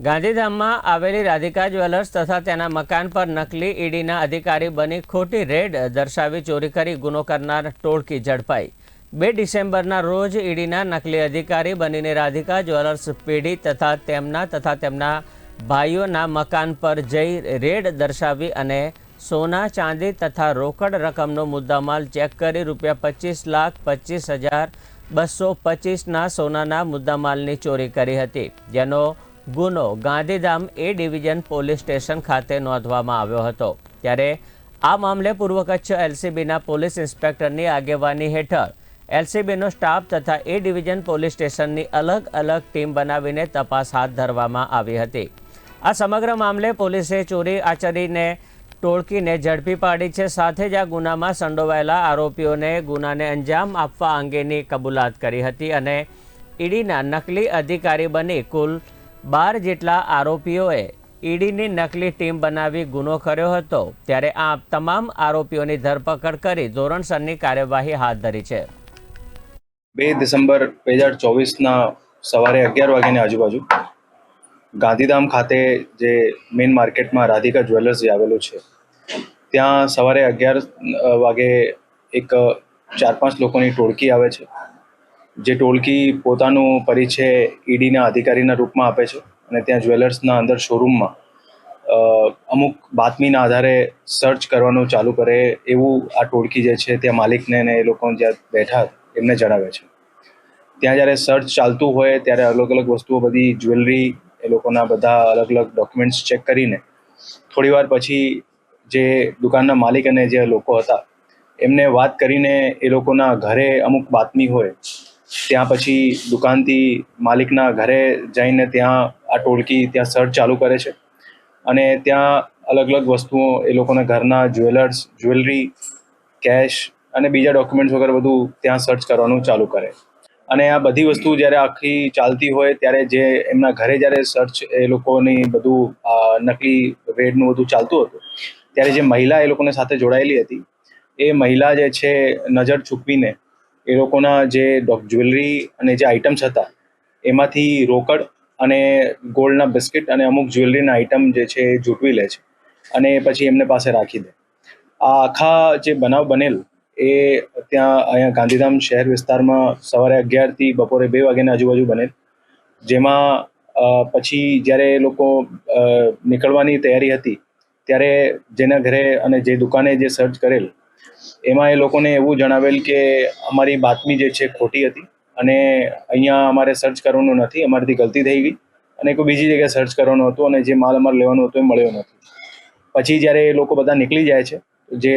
ગાંધીધામમાં આવેલી રાધિકા જ્વેલર્સ તથા તેના મકાન પર નકલી ઈડીના અધિકારી બની ખોટી રેડ દર્શાવી ચોરી કરી ગુનો કરનાર ટોળકી ઝડપાઈ. બે ડિસેમ્બરના રોજ ઈડીના નકલી અધિકારી બનીને રાધિકા જ્વેલર્સ પેઢી તથા તેમના તથા તેમના ભાઈઓના મકાન પર જઈ રેડ દર્શાવી અને સોના, ચાંદી તથા રોકડ રકમનો મુદ્દામાલ ચેક કરી રૂપિયા પચીસ લાખ પચીસ હજાર બસો પચીસના સોનાના મુદ્દામાલની ચોરી કરી હતી. જેનો ગુનો Gandhidham A division police station ખાતે નોંધવામાં આવ્યો હતો. ત્યારે આ મામલે પૂર્વ કચ્છ એલસીબીના પોલીસ ઇન્સ્પેક્ટરની આગેવાની હેઠળ એલસીબીનો સ્ટાફ તથા એ ડિવિઝન પોલીસ સ્ટેશનની અલગ અલગ ટીમ બનાવીને તપાસ હાથ ધરવામાં આવી હતી. આ સમગ્ર મામલે પોલીસે ચોરી આચરીને ટોળકીને ઝડપી પાડી છે. સાથે જ આ ગુનામાં સંડોવાયેલા આરોપીઓને ગુનાને અંજામ આપવા અંગેની કબૂલાત કરી હતી અને ઈડીના નકલી અધિકારી બની કુલ બાર જેટલા આરોપીઓએ ઈડીની નકલી ટીમ બનાવી ગુનો કર્યો હતો, ત્યારે આ તમામ આરોપીઓની ધરપકડ કરી ધોરણસરની કાર્યવાહી હાથ ધરી છે. બે ડિસેમ્બર બે હજાર ચોવીસના સવારે અગિયાર વાગ્યાની આજુબાજુ ગાંધીધામ ખાતે જે મેઇન માર્કેટમાં રાધિકા જ્વેલર્સ જે આવેલું છે, ત્યાં સવારે અગિયાર વાગે એક ચાર પાંચ લોકોની ટોળકી આવે છે. જે ટોળકી પોતાનું પરિચય ઈડીના અધિકારીના રૂપમાં આપે છે અને ત્યાં જ્વેલર્સના અંદર શોરૂમમાં અમુક બાતમીના આધારે સર્ચ કરવાનું ચાલુ કરે એવું આ ટોળકી જે છે ત્યાં માલિકને ને એ લોકો જ્યાં બેઠા એમને જણાવે છે. ત્યાં જ્યારે સર્ચ ચાલતું હોય ત્યારે અલગ અલગ વસ્તુઓ બધી જ્વેલરી એ લોકોના બધા અલગ અલગ ડોક્યુમેન્ટ્સ ચેક કરીને થોડી વાર પછી જે દુકાનના માલિક અને જે લોકો હતા એમને વાત કરીને એ લોકોના ઘરે અમુક બાતમી હોય ત્યાં પછી દુકાનથી માલિકના ઘરે જઈને ત્યાં આ ટોળકી ત્યાં સર્ચ ચાલુ કરે છે. અને ત્યાં અલગ અલગ વસ્તુઓ એ લોકોના ઘરના જ્વેલર્સ જ્વેલરી કેશ અને બીજા ડોક્યુમેન્ટ્સ વગેરે બધું ત્યાં સર્ચ કરવાનું ચાલુ કરે. અને આ બધી વસ્તુ જ્યારે આખી ચાલતી હોય ત્યારે જે એમના ઘરે જ્યારે સર્ચ એ લોકોની બધું નકલી રેડનું બધું ચાલતું હતું, ત્યારે જે મહિલા એ લોકોને સાથે જોડાયેલી હતી, એ મહિલા જે છે નજર ચૂકવીને એ લોકોના જે જ્વેલરી અને જે આઇટમ્સ હતા, એમાંથી રોકડ અને ગોલ્ડના બિસ્કિટ અને અમુક જ્વેલરીના આઇટમ જે છે એ જૂટવી લે છે અને પછી એમને પાસે રાખી દે. આ આખા જે બનાવ બનેલ એ ત્યાં અહીંયા ગાંધીધામ શહેર વિસ્તારમાં સવારે અગિયારથી બપોરે બે વાગ્યાની આજુબાજુ બનેલ. જેમાં પછી જ્યારે એ લોકો નીકળવાની તૈયારી હતી, ત્યારે જેના ઘરે અને જે દુકાને જે સર્ચ કરેલ એમાં એ લોકોને એવું જણાવેલ કે અમારી બાતમી જે છે ખોટી હતી અને અહીંયા અમારે સર્ચ કરવાનું નથી, અમારાથી ગલતી થઈ ગઈ અને કોઈ બીજી જગ્યાએ સર્ચ કરવાનું હતું અને જે માલ અમારે લેવાનો હતો એ મળ્યો નથી. પછી જ્યારે એ લોકો બધા નીકળી જાય છે, જે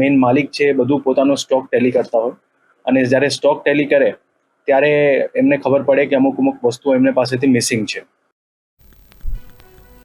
મેઇન માલિક છે બધું પોતાનો સ્ટોક ટેલી કરતા હોય અને જ્યારે સ્ટોક ટેલી કરે, ત્યારે એમને ખબર પડે કે અમુક અમુક વસ્તુઓ એમને પાસેથી મિસિંગ છે.